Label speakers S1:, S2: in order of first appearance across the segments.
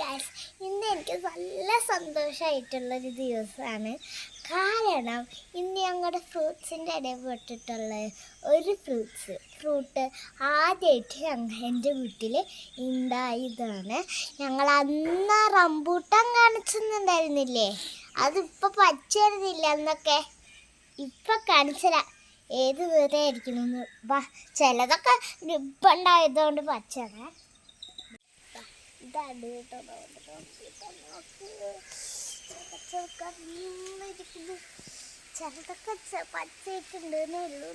S1: Guys ഇന്ന് എനിക്ക് നല്ല സന്തോഷമായിട്ടുള്ളൊരു ദിവസമാണ്. കാരണം ഇന്ന് ഞങ്ങളുടെ ഫ്രൂട്ട്സിന്റെ ഇടയിൽ പെട്ടിട്ടുള്ള ഒരു ഫ്രൂട്ട്സ് ഫ്രൂട്ട് ആദ്യമായിട്ട് ഞങ്ങൾ എന്റെ വീട്ടിൽ ഉണ്ടായതാണ് ഞങ്ങൾ അന്ന് റംബൂട്ടാൻ കാണിച്ചെന്നുണ്ടായിരുന്നില്ലേ അതിപ്പോൾ പച്ചരുന്നില്ല എന്നൊക്കെ ഇപ്പം കാണിച്ചരാ ഏത് വാ ചിലതൊക്കെ ഡിപ്പുണ്ടായതുകൊണ്ട് പച്ചയാണ്. ഇതാണ് കേട്ടോ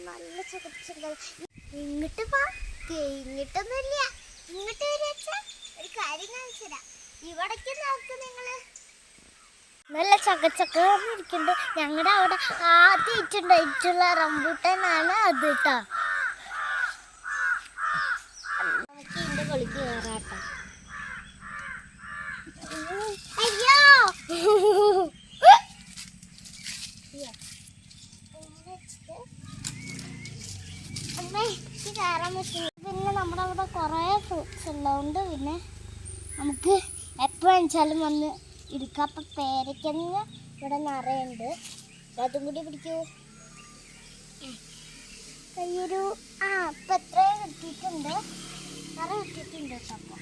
S1: നല്ല ചുവച്ചുകൾ ഇങ്ങോട്ട് പോ ഇങ്ങോട്ടൊന്നുമില്ല. ഇങ്ങോട്ട് വരച്ച ഒരു കാര്യം കാണിച്ചുതരാം ഇവിടേക്ക് നോക്ക് നിങ്ങൾ. നല്ല ചക്കച്ചക്ക ഇരിക്കുന്നുണ്ട് ഞങ്ങളുടെ അവിടെ ആദ്യം ഇട്ടുണ്ടായിട്ടുള്ള റംബൂട്ടനാണ് അത് കേട്ടോ നമുക്ക് ഇതിന്റെ പൊളിക്ക് കയറാട്ടോ അയ്യോ അമ്മേ ഇത് കയറാൻ പറ്റില്ല പിന്നെ നമ്മുടെ അവിടെ കുറേ ഫ്രൂട്ട്സ് ഉള്ളതുകൊണ്ട് പിന്നെ നമുക്ക് എപ്പോൾ വെച്ചാലും വന്ന് എടുക്കാം അപ്പം പേരയ്ക്കന്ന് ഇവിടെ നിറയുണ്ട്. അപ്പൊ അതും കൂടി പിടിക്കൂ. കയ്യൊരു ആ ഇപ്പം എത്രയും കിട്ടിയിട്ടുണ്ട്. നിറ കിട്ടിയിട്ടുണ്ട് കേട്ടോ അപ്പം.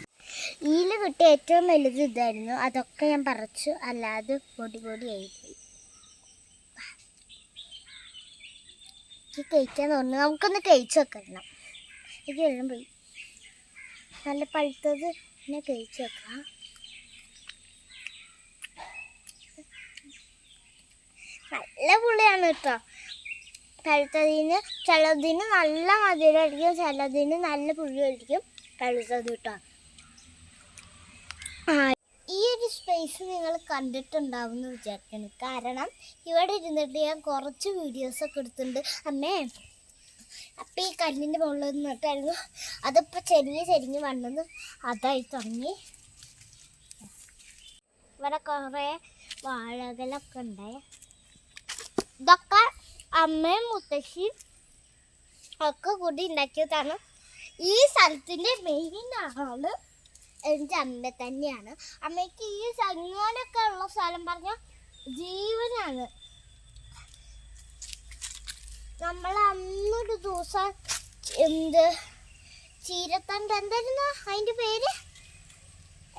S1: ഈൽ കിട്ടിയ ഏറ്റവും വലുത് ഇതായിരുന്നു. അതൊക്കെ ഞാൻ പറിച്ചു. അല്ലാതെ പൊടി പൊടിയായി പോയി. കഴിക്കാൻ തോന്നുന്നു. നമുക്കൊന്ന് കഴിച്ചു വെക്കണം എനിക്ക് വെള്ളം പോയി. നല്ല പഴുത്തത് പിന്നെ കഴിച്ചു വെക്കാം. നല്ല പുളിയാണ് കേട്ടോ. പഴുത്തതിന് ചിലതിന് നല്ല മധുരമായിരിക്കും ചിലതിന് നല്ല പുളിയായിരിക്കും പഴുത്തത് കേട്ടോ. ഈ ഒരു സ്പേസ് നിങ്ങൾ കണ്ടിട്ടുണ്ടാവും എന്ന് വിചാരിക്കുന്നു. കാരണം ഇവിടെ ഇരുന്നിട്ട് ഞാൻ കുറച്ച് വീഡിയോസൊക്കെ എടുത്തിട്ടുണ്ട്. അമ്മേ അപ്പം ഈ കല്ലിന്റെ മുകളിൽ നിന്നിട്ടായിരുന്നു അതിപ്പോൾ ചെരിഞ്ഞ് ചെരിഞ്ഞ് വന്നത് അതായി തുടങ്ങി. ഇവിടെ കുറേ വാഴകളൊക്കെ ഉണ്ടായി. ഇതൊക്കെ അമ്മയും മുത്തശ്ശിയും ഒക്കെ കൂടി ഉണ്ടാക്കിയതാണ്. ഈ സ്ഥലത്തിന്റെ മെയിൻ ആൾ എന്റെ അമ്മ തന്നെയാണ്. അമ്മയ്ക്ക് ഈ സംഗോലൊക്കെ ഉള്ള സ്ഥലം പറഞ്ഞാൽ ജീവനാണ്. നമ്മൾ അന്നൊരു ദിവസം എന്ത് ചീരത്തണ്ട് എന്തായിരുന്നു അതിന്റെ പേര്?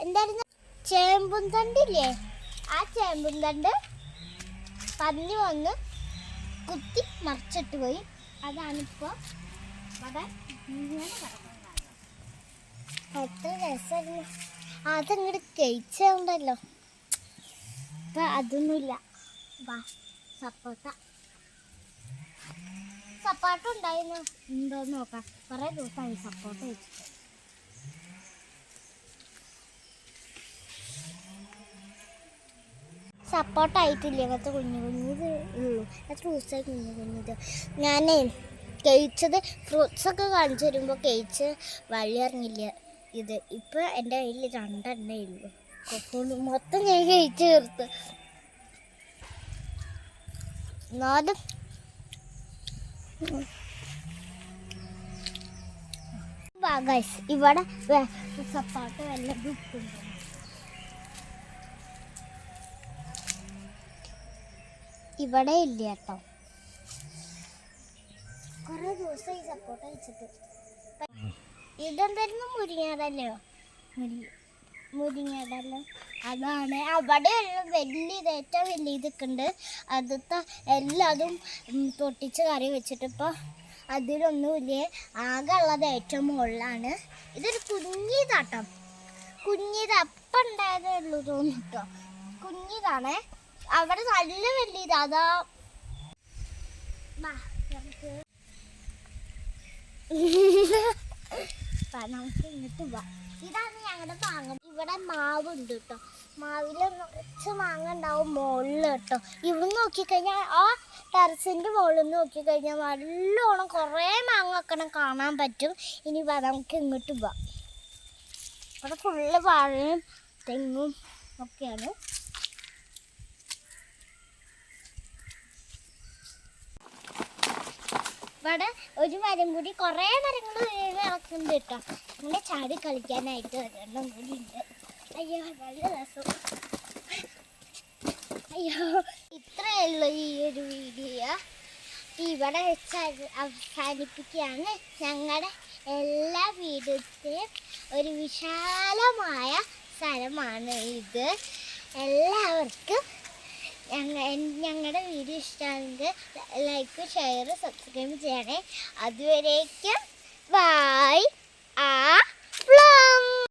S1: എന്തായിരുന്നു? ചേമ്പും തണ്ടില്ലേ? ആ ചേമ്പും തണ്ട് പന്നി വന്ന് കുത്തി മറിച്ചിട്ട് പോയി. അതാണിപ്പോൾ ഇവിടെ ഇങ്ങനെ എത്ര രസമായിരുന്നു. അതങ്ങോട്ട് കഴിച്ചുണ്ടല്ലോ ഇപ്പൊ അതൊന്നുമില്ല. വാ സപ്പോട്ട ഉണ്ടായിരുന്നു ഉണ്ടോന്ന് നോക്കാം. കുറേ ദിവസമായി സപ്പോട്ട വെച്ചിട്ട് സപ്പോർട്ട് ആയിട്ടില്ല. അങ്ങനത്തെ കുഞ്ഞു കുഞ്ഞിത് ഉള്ളൂ. ദിവസമായി കുഞ്ഞു കുഞ്ഞിത്. ഞാനേ കഴിച്ചത് ഫ്രൂട്ട്സ് ഒക്കെ കാണിച്ചു വരുമ്പോൾ കഴിച്ച് വഴി ഇറങ്ങില്ല ഇത് ഇപ്പം എന്റെ കയ്യിൽ രണ്ടെണ്ണേ ഉള്ളൂ. മൊത്തം ഞാൻ കഴിച്ച് തീർത്ത്. എന്നാലും ഇവിടെ സപ്പാട്ട് വല്ല ഇവിടെ ഇല്ല കേട്ടോ. കുറെ ദിവസമായി സപ്പോർട്ട് അയച്ചിട്ട്. ഇതെന്തായിരുന്നു? മുരിങ്ങാടല്ലോ മുരി അതാണ്. അവിടെ ഉള്ള വലിയ ഇത് ഏറ്റവും വലിയ ഇതൊക്കെ ഉണ്ട് അതിത്തെ എല്ലാതും പൊട്ടിച്ച് കറി വെച്ചിട്ട് ഇപ്പോൾ അതിലൊന്നുമില്ല ആകെ ഉള്ളത് ഏറ്റവും മുകളിലാണ്. ഇതൊരു കുഞ്ഞിതാട്ടോ. കുഞ്ഞിത് അപ്പം ഉണ്ടായതേ ഉള്ളൂ തോന്നിട്ടോ കുഞ്ഞിതാണേ. അവിടെ നല്ല വലിയത്. അതാ. നമുക്ക് ഇങ്ങോട്ട് വാ. ഇതാണ് ഞങ്ങളുടെ മാങ്ങ. ഇവിടെ മാവ് ഉണ്ട് കേട്ടോ മാവിൽ കുറച്ച് മാങ്ങ ഉണ്ടാവും മുകളിൽ കേട്ടോ ഇവിടെ നോക്കിക്കഴിഞ്ഞാൽ ആ ടെറസിന്റെ മുകളിൽ നിന്ന് നോക്കിക്കഴിഞ്ഞാൽ നല്ലോണം കുറേ മാങ്ങ ഒക്കെ കാണാൻ പറ്റും. ഇനി വാ നമുക്ക് ഇങ്ങോട്ട് പോവാം ഇവിടെ ഫുള്ള് വാഴയും തെങ്ങും ഒക്കെയാണ്. ഇവിടെ ഒരു മരം കൂടി കുറേ മരങ്ങൾ ഇറക്കുന്നുണ്ട് കേട്ടോ ഇങ്ങനെ ചാടി കളിക്കാനായിട്ട് ഒരെണ്ണം കൂടി ഉണ്ട്. അയ്യോ നല്ല രസം. അയ്യോ ഇത്രയേ ഉള്ളൂ ഈ ഒരു വീഡിയോ ഇവിടെ വെച്ച് അവസാനിപ്പിക്കുകയാണ്. ഞങ്ങളുടെ എല്ലാ വീടുത്തെയും ഒരു വിശാലമായ സ്ഥലമാണ് ഇത്. എല്ലാവർക്കും ഞങ്ങ ഞങ്ങളുടെ വീഡിയോ ഇഷ്ടമാണെങ്കിൽ ലൈക്ക് ഷെയർ സബ്സ്ക്രൈബ് ചെയ്യണേ. അതുവരേക്കും ബൈ. ആ ഫ്ലം